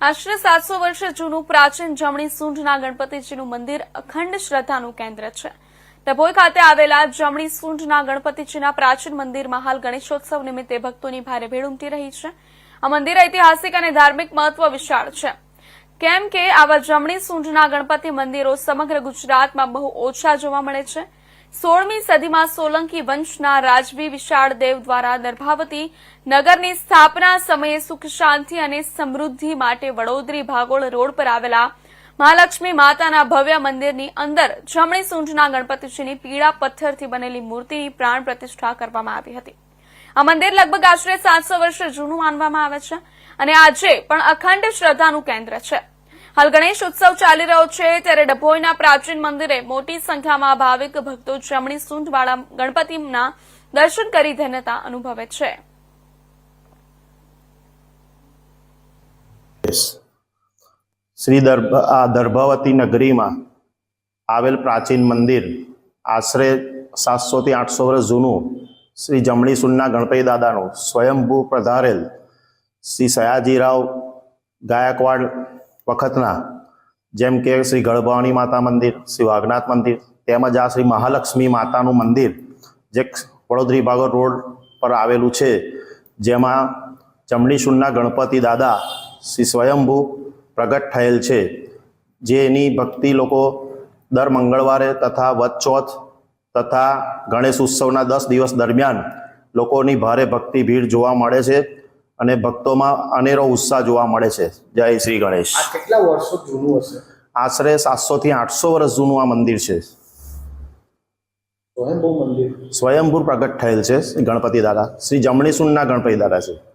આશરે સાતસો વર્ષ જૂનું પ્રાચીન જમણી સૂંઢના ગણપતિજીનું મંદિર અખંડ શ્રદ્ધાનું કેન્દ્ર છે. ડભોઈ ખાતે આવેલા જમણી સૂંઢના ગણપતિજીના પ્રાચીન મંદિરમાં હાલ ગણેશોત્સવ નિમિત્તે ભક્તોની ભારે ભીડ ઉમટી રહી છે. આ મંદિર ઐતિહાસિક અને ધાર્મિક મહત્વ વિશાળ છે. કેમ કે આવા જમણી સૂંઢના ગણપતિ મંદિરો સમગ્ર ગુજરાતમાં બહુ ઓછા જોવા મળે છે. સોળમી સદીમાં સોલંકી વંશના રાજવી વિશાળ દેવ દ્વારા દર્ભાવતી નગરની સ્થાપના સમયે સુખ શાંતિ અને સમૃદ્ધિ માટે વડોદરી ભાગોળ રોડ પર આવેલા મહાલક્ષ્મી માતાના ભવ્ય મંદિરની અંદર જમણી સૂંઢના ગણપતિજીની પીળા પથ્થરથી બનેલી મૂર્તિની પ્રાણ પ્રતિષ્ઠા કરવામાં આવી હતી. આ મંદિર લગભગ આશરે સાતસો વર્ષ જૂનું માનવામાં આવે છે અને આજે પણ અખંડ શ્રદ્ધાનું કેન્દ્ર છે. હાલ ગણેશ ઉત્સવ ચાલી રહ્યો છે ત્યારે ડભોઈના પ્રાચીન મંદિરે મોટી સંખ્યામાં ભાવિક ભક્તો જમણી સૂંઢવાળા ગણપતિના દર્શન કરી ધન્યતા અનુભવે છે. શ્રી આ દર્ભાવતી નગરીમાં આવેલ પ્રાચીન મંદિર આશરે સાતસોથી આઠસો વર્ષ જૂનું શ્રી જમણી સુનના ગણપતિ દાદાનું સ્વયંભૂ પધારેલ શ્રી સયાજીરાવ ગાયકવાડ વખતના, જેમ કે શ્રી ગળભવાની માતા મંદિર, શ્રી વાઘનાથ મંદિર, તેમજ આ શ્રી મહાલક્ષ્મી માતાનું મંદિર, જે વડોદરી ભાગોળ રોડ પર આવેલું છે, જેમાં ચમડીસુરના ગણપતિ દાદા શ્રી સ્વયંભૂ પ્રગટ થયેલ છે. જેની ભક્તિ લોકો દર મંગળવારે તથા વચોથ તથા ગણેશ ઉત્સવના દસ દિવસ દરમિયાન લોકોની ભારે ભક્તિ ભીડ જોવા મળે છે. અને ભક્તોમાં અનેરો ઉત્સાહ જોવા મળે છે. જય શ્રી ગણેશ. કેટલા વર્ષો જૂનું હશે? આશરે સાતસો થી આઠસો વર્ષ જૂનું આ મંદિર છે. સ્વયંભૂ પ્રગટ થયેલ છે ગણપતિ દાદા. શ્રી જમણી સુનના ગણપતિ દાદા છે.